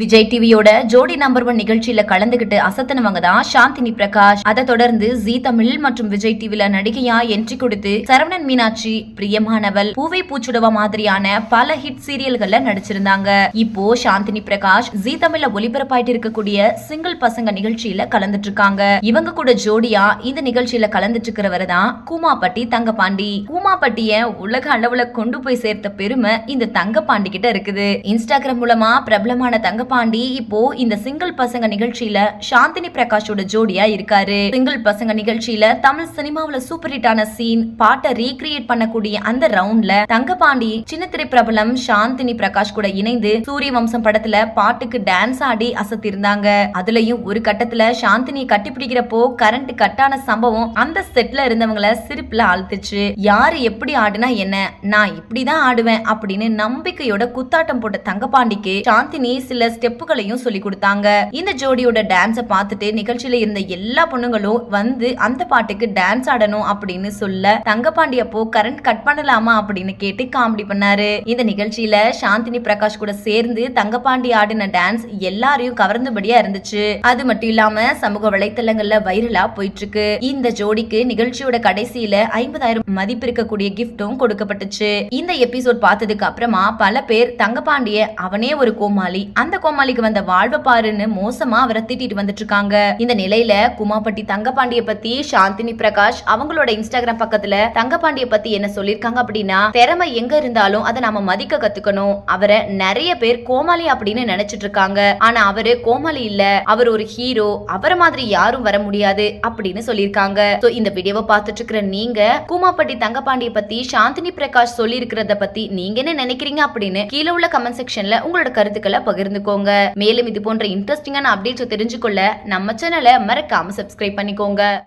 விஜய் டிவியோட ஜோடி number one நிகழ்ச்சியில கலந்துகிட்டு அசத்தனவங்க தான் சாந்தினி பிரகாஷ். அதை தொடர்ந்து ஜி தமிழ் மற்றும் விஜய் டிவில நடிகையா என்ட்ரி கொடுத்து சரவணன் மீனாட்சி பிரியமானவள் பூவை பூச்சுடவா மாதிரியான பல ஹிட் சீரியல்கள்ல நடிச்சிருந்தாங்க. இப்போ சாந்தினி பிரகாஷ் ஜி தமிழ்ல ஒளிபரப்பாயிட்டு இருக்கக்கூடிய சிங்கிள் பசங்க நிகழ்ச்சியில கலந்துட்டு இருக்காங்க. இவங்க கூட ஜோடியா இந்த நிகழ்ச்சியில கலந்துட்டு இருக்கிறவர் தான் கூமாப்பட்டி தங்கபாண்டி கூமாப்பட்டிய உலக அளவுல கொண்டு போய் சேர்த்த பெருமை இந்த தங்கபாண்டி கிட்ட இருக்குது. இன்ஸ்டாகிராம் மூலமா பிரபலமான தங்க தங்கபாண்டி இப்போ இந்த சிங்கிள் பசங்க நிகழ்ச்சியில சாந்தினி பிரகாஷோட ஜோடியா இருக்காரு. சிங்கிள் பசங்க நிகழ்ச்சியில தமிழ் சினிமாவுல சூப்பர் ஹிட்டான சீன் பாட்டை ரீக்ரியேட் பண்ணக்கூடிய அந்த ரவுண்ட்ல தங்கபாண்டி சின்னத்திரை பிரபலம் சாந்தினி பிரகாஷ் கூட இணைந்து சூரிய வம்சம் படத்துல பாட்டுக்கு டான்ஸ் ஆடி அசத்திருந்தாங்க. அதுலயும் ஒரு கட்டத்துல சாந்தினி கட்டிப்பிடிக்கிறப்போ கரண்ட் கட்டான சம்பவம் அந்த செட்ல இருந்தவங்கள சிரிப்புல ஆழ்த்துச்சு. யாரு எப்படி ஆடுனா என்ன? நான் இப்படிதான் ஆடுவேன் அப்படின்னு நம்பிக்கையோட குத்தாட்டம் போட்ட தங்கபாண்டிக்கு சாந்தினி சில ஸ்டெப்புகளையும் சொல்லி கொடுத்தாங்க. இந்த ஜோடியோட டான்ஸ பார்த்துட்டு நிகழ்ச்சியில இருந்த எல்லா பொண்ணுங்களும் வந்து அந்த பாட்டுக்கு டான்ஸ் ஆடணும் அப்படின்னு சொல்ல தங்கபாண்டி அப்போ கரண்ட் கட் பண்ணலாமா அப்படின்னு கேட்டு காமெடி பண்ணாரு. இந்த நிகழ்ச்சியில சாந்தினி பிரகாஷ் கூட சேர்ந்து தங்கபாண்டி ஆடின டான்ஸ் எல்லாரையும் கவர்ந்தபடியா இருந்துச்சு. அது மட்டும் இல்லாம சமூக வலைத்தளங்கள்ல வைரலா போயிட்டு இருக்கு இந்த ஜோடிக்கு நிகழ்ச்சியோட கடைசியில ஐம்பதாயிரம் மதிப்பு இருக்கக்கூடிய கிஃப்டும் கொடுக்கப்பட்டுச்சு. இந்த எபிசோட் பார்த்ததுக்கு அப்புறமா பல பேர் தங்கப்பாண்டிய அவனே ஒரு கோமாளி அந்த கோமாளிக்கு வந்த வாழ்வை பாருன்னு மோசமா அவரை திட்டிட்டு வந்துட்டு இருக்காங்க. இந்த நிலையில குமாப்பட்டி தங்கபாண்டிய பத்தி சாந்தினி பிரகாஷ் அவங்களோட இன்ஸ்டாகிராம் பக்கத்துல தங்கபாண்டிய பத்தி என்ன சொல்லிருக்காங்க அப்படின்னா திறமை எங்க இருந்தாலும் அதை நாம மதிக்க கத்துக்கணும். அவரை நிறைய பேர் கோமாளி அப்படின்னு நினைச்சிட்டு இருக்காங்க. ஆனா அவரு கோமாளி இல்ல. அவர் ஒரு ஹீரோ அவரை மாதிரி யாரும் வர முடியாது அப்படின்னு சொல்லியிருக்காங்க சோ இந்த வீடியோவை பார்த்துட்டு இருக்கிற நீங்க கூமாப்பட்டி தங்கபாண்டிய பத்தி சாந்தினி பிரகாஷ் சொல்லி இருக்கிறத பத்தி நீங்க என்ன நினைக்கிறீங்க அப்படின்னு கீழே உள்ள கமெண்ட் செக்ஷன்ல உங்களோட கருத்துக்களை பண்ணிக்கோங்க. மேலும் இது போன்ற இன்ட்ரெஸ்டிங்கான அப்டேட்ஸ் தெரிஞ்சுக்கொள்ள நம்ம சேனலை மறக்காம சப்ஸ்கிரைப் பண்ணிக்கோங்க.